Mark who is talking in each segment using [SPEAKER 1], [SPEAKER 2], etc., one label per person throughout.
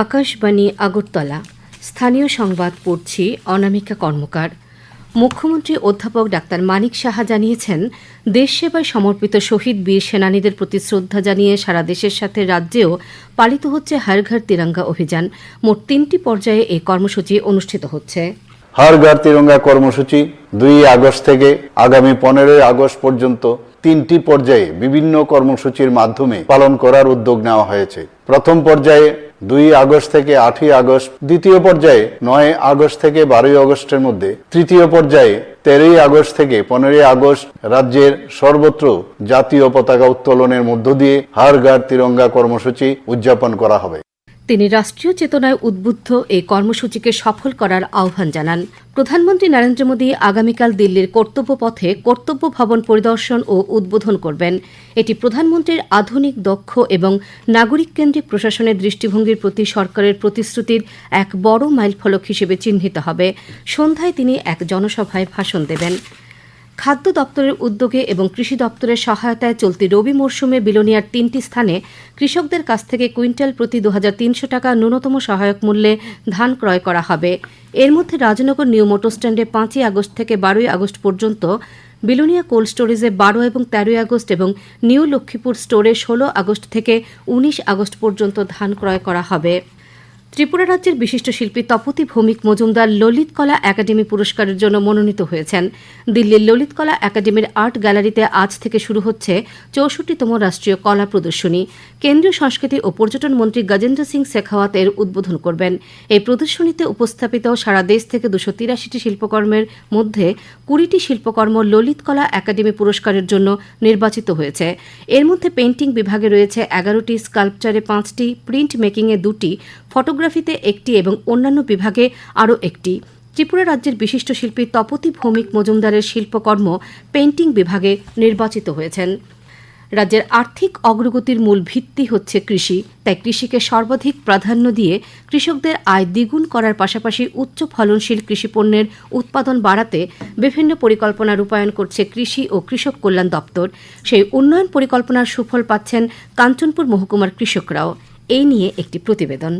[SPEAKER 1] আকাশবাণী আগরতলা। স্থানীয় সংবাদ পড়ছি অনামিকা কর্মকার। মুখ্যমন্ত্রী অধ্যাপক ডাক্তার মানিক সাহা জানিয়েছেন দেশ সেবায় সমর্পিত শহীদ বীর সেনানীদের প্রতি শ্রদ্ধা জানিয়ে সারা দেশের সাথে রাজ্যেও পালিত হচ্ছে হর ঘর তিরঙ্গা অভিযান। মোট তিনটি পর্যায়ে এই কর্মসূচি অনুষ্ঠিত হচ্ছে।
[SPEAKER 2] হর ঘর তিরঙ্গা কর্মসূচি দুই আগস্ট থেকে আগামী পনেরোই আগস্ট পর্যন্ত তিনটি পর্যায়ে বিভিন্ন কর্মসূচির মাধ্যমে পালন করার উদ্যোগ নেওয়া হয়েছে। প্রথম পর্যায়ে দুই আগস্ট থেকে আটই আগস্ট, দ্বিতীয় পর্যায়ে নয় আগস্ট থেকে বারোই আগস্টের মধ্যে, তৃতীয় পর্যায়ে তেরোই আগস্ট থেকে পনেরোই আগস্ট রাজ্যের সর্বত্র জাতীয় পতাকা উত্তোলনের মধ্য দিয়ে হারগার তিরঙ্গা কর্মসূচি উদযাপন করা হবে।
[SPEAKER 1] তিনি রাষ্ট্রীয় চেতনায় উদ্বুদ্ধ এই কর্মসূচিকে সফল করার আহ্বান জানান। প্রধানমন্ত্রী নরেন্দ্র মোদী আগামীকাল দিল্লির কর্তব্য পথে কর্তব্য ভবন পরিদর্শন ও উদ্বোধন করবেন। এটি প্রধানমন্ত্রীর আধুনিক, দক্ষ এবং নাগরিক কেন্দ্রিক প্রশাসনের দৃষ্টিভঙ্গির প্রতি সরকারের প্রতিশ্রুতির এক বড় মাইলফলক হিসেবে চিহ্নিত হবে। সন্ধ্যায় তিনি এক জনসভায় ভাষণ দেবেন। খাদ্য দপ্তরের উদ্যোগে এবং কৃষি দপ্তরের সহায়তায় চলতি রবি মরশুমে বিলোনিয়ার তিনটি স্থানে কৃষকদের কাছ থেকে কুইন্টাল প্রতি দুহাজার তিনশো টাকা ন্যূনতম সহায়ক মূল্যে ধান ক্রয় করা হবে। এর মধ্যে রাজনগর নিউ মোটর স্ট্যান্ডে পাঁচই আগস্ট থেকে বারোই আগস্ট পর্যন্ত, বিলোনিয়া কোল্ড স্টোরেজে বারো এবং তেরোই আগস্ট এবং নিউ লক্ষ্মীপুর স্টোরে ষোলো আগস্ট থেকে উনিশ আগস্ট পর্যন্ত ধান ক্রয় করা হবে। ত্রিপুরা রাজ্যের বিশিষ্ট শিল্পী তপতি ভৌমিক মজুমদার ললিত কলা একাডেমি পুরস্কারের জন্য মনোনীত হয়েছেন। দিল্লির ললিত কলা একাডেমির আর্ট গ্যালারিতে আজ থেকে শুরু হচ্ছে চৌষট্টিতম রাষ্ট্রীয় কলা প্রদর্শনী। কেন্দ্রীয় সংস্কৃতি ও পর্যটন মন্ত্রী গজেন্দ্র সিং শেখাওয়াত এর উদ্বোধন করবেন। এই প্রদর্শনীতে উপস্থাপিত সারা দেশ থেকে দুশো তিরাশিটি শিল্পকর্মের মধ্যে কুড়িটি শিল্পকর্ম ললিত কলা একাডেমি পুরস্কারের জন্য নির্বাচিত হয়েছে। এর মধ্যে পেন্টিং বিভাগে রয়েছে এগারোটি, স্কাল্পচারে পাঁচটি, প্রিন্ট মেকিংয়ে দুটি ফটোগ্রাফিতে একটি এবং অন্যান্য বিভাগে আরও একটি। ত্রিপুরা রাজ্যের বিশিষ্ট শিল্পী তপতি ভৌমিক মজুমদারের শিল্পকর্ম পেন্টিং বিভাগে নির্বাচিত হয়েছেন। রাজ্যের আর্থিক অগ্রগতির মূল ভিত্তি হচ্ছে কৃষি। তাই কৃষিকে সর্বাধিক প্রাধান্য দিয়ে কৃষকদের আয় দ্বিগুণ করার পাশাপাশি উচ্চ ফলনশীল কৃষিপণ্যের উৎপাদন বাড়াতে বিভিন্ন পরিকল্পনা রূপায়ণ করছে কৃষি ও কৃষক কল্যাণ দপ্তর। সেই উন্নয়ন পরিকল্পনার সুফল পাচ্ছেন কাঞ্চনপুর মহকুমার কৃষকরাও। এই নিয়ে একটি প্রতিবেদন।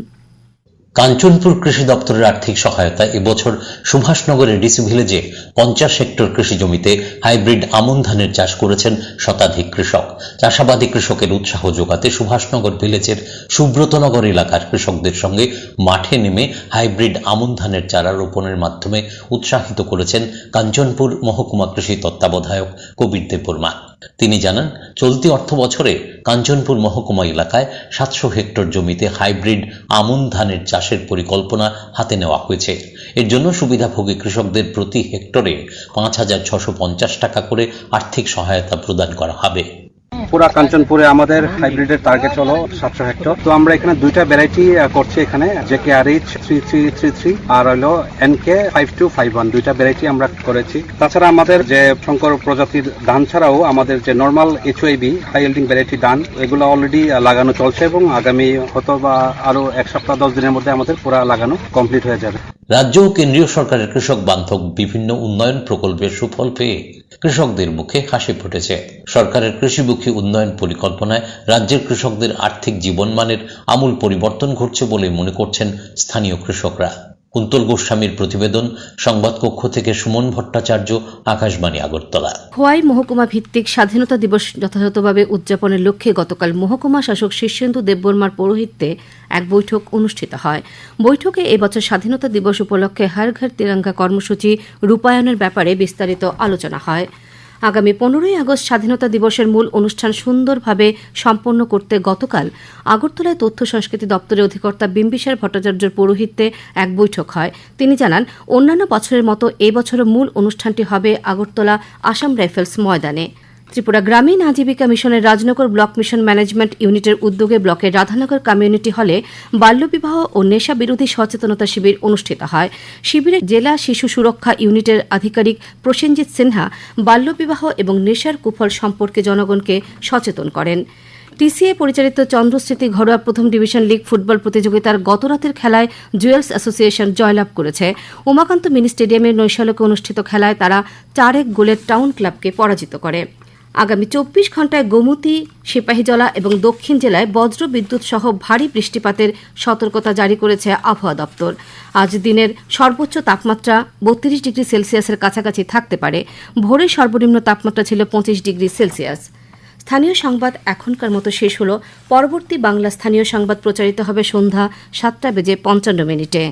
[SPEAKER 3] কাঞ্চনপুর কৃষি দপ্তরের আর্থিক সহায়তা এবছর সুভাষনগরের ডিসি ভিলেজে পঞ্চাশ হেক্টর কৃষি জমিতে হাইব্রিড আমন ধানের চাষ করেছেন শতাধিক কৃষক। চাষাবাদী কৃষকের উৎসাহ যোগাতে সুভাষনগর ভিলেজের সুব্রতনগর এলাকার কৃষকদের সঙ্গে মাঠে নেমে হাইব্রিড আমন ধানের চারা রোপণের মাধ্যমে উৎসাহিত করেছেন কাঞ্চনপুর মহকুমা কৃষি তত্ত্বাবধায়ক কবির দেববর্মা। তিনি জানান, চলতি অর্থ বছরে কাঞ্চনপুর মহকুমা এলাকায় সাতশো হেক্টর জমিতে হাইব্রিড আমন ধানের চাষের পরিকল্পনা হাতে নেওয়া হয়েছে। এর জন্য সুবিধাভোগী কৃষকদের প্রতি হেক্টরে পাঁচ হাজার ছশো পঞ্চাশ টাকা করে আর্থিক সহায়তা প্রদান করা হবে।
[SPEAKER 4] পুরা কাঞ্চনপুরে আমাদের হাইব্রিডের টার্গেট হলো সাতশো হেক্টর তো আমরা এখানে দুইটা ভ্যারাইটি করছি এখানে যে K R H three three three three আর হলো N K five two five one দুইটা ভ্যারাইটি আমরা করেছি। তাছাড়া আমাদের যে শঙ্কর প্রজাতির ধান ছাড়াও আমাদের যে normal H B high yielding variety ধান, এগুলো অলরেডি লাগানো চলছে এবং আগামী হয়তো বা আরও এক সপ্তাহ, দশ দিনের মধ্যে আমাদের পুরা লাগানো কমপ্লিট হয়ে যাবে।
[SPEAKER 3] রাজ্য ও কেন্দ্রীয় সরকারের কৃষক বান্ধব বিভিন্ন উন্নয়ন প্রকল্পের সুফল পেয়ে কৃষকদের মুখে হাসি ফুটেছে। সরকারের কৃষিমুখী উন্নয়ন পরিকল্পনায় রাজ্যের কৃষকদের আর্থিক জীবনমানের আমূল পরিবর্তন ঘটছে বলে মনে করছেন স্থানীয় কৃষকরা। কুন্তল গোস্বামীর প্রতিবেদন, সংবাদকক্ষ থেকে সুমন ভট্টাচার্য, আকাশবাণী আগরতলা।
[SPEAKER 1] খোয়াই মহকুমা ভিত্তিক স্বাধীনতা দিবস যথাযথভাবে উদযাপনের লক্ষ্যে গতকাল মহকুমা শাসক শীর্ষেন্দু দেববর্মার পৌরোহিত্যে এক বৈঠক অনুষ্ঠিত হয়। বৈঠকে এবছর স্বাধীনতা দিবস উপলক্ষে হর ঘর তিরঙ্গা কর্মসূচি রূপায়ণের ব্যাপারে বিস্তারিত আলোচনা হয়। আগামী পনেরোই আগস্ট স্বাধীনতা দিবসের মূল অনুষ্ঠান সুন্দরভাবে সম্পন্ন করতে গতকাল আগরতলায় তথ্য সংস্কৃতি দপ্তরের অধিকর্তা বিম্বিসার ভট্টাচার্যের পৌরোহিত্যে এক বৈঠক হয়। তিনি জানান, অন্যান্য বছরের মতো এবছরও মূল অনুষ্ঠানটি হবে আগরতলা আসাম রাইফেলস ময়দানে। ত্রিপুরা গ্রামীণ আজীবিকা মিশনের রাজনগর ব্লক মিশন ম্যানেজমেন্ট ইউনিটের উদ্যোগে ব্লকের রাধানগর কমিউনিটি হলে বাল্যবিবাহ ও নেশা বিরোধী সচেতনতা শিবির অনুষ্ঠিত হয়। শিবিরে জেলা শিশু সুরক্ষা ইউনিটের আধিকারিক প্রসেনজিৎ সিনহা বাল্যবিবাহ এবং নেশার কুফল সম্পর্কে জনগণকে সচেতন করেন। টিসিএ পরিচালিত চন্দ্রস্মৃতি ঘরোয়া প্রথম ডিভিশন লিগ ফুটবল প্রতিযোগিতার গতরাতের খেলায় জুয়েলস অ্যাসোসিয়েশন জয়লাভ করেছে। উমাকান্ত মিনি স্টেডিয়ামের নৈশালকে অনুষ্ঠিত খেলায় তারা চার এক গোলের টাউন ক্লাবকে পরাজিত করে। আগামী চব্বিশ ঘন্টায় গোমতী, সিপাহীজলা এবং দক্ষিণ জেলায় বজ্র বিদ্যুৎ সহ ভারী বৃষ্টিপাতের সতর্কতা জারি করেছে আবহাওয়া দপ্তর। আজ দিনের সর্বোচ্চ তাপমাত্রা বত্রিশ ডিগ্রি সেলসিয়াসের কাছাকাছি থাকতে পারে। ভোরের সর্বনিম্ন তাপমাত্রা ছিল পঁচিশ ডিগ্রি সেলসিয়াস। স্থানীয় সংবাদ এখনকার মতো শেষ হলো। পরবর্তী বাংলা স্থানীয় সংবাদ প্রচারিত হবে সন্ধ্যা সাতটা বেজে পঞ্চান্ন মিনিটে।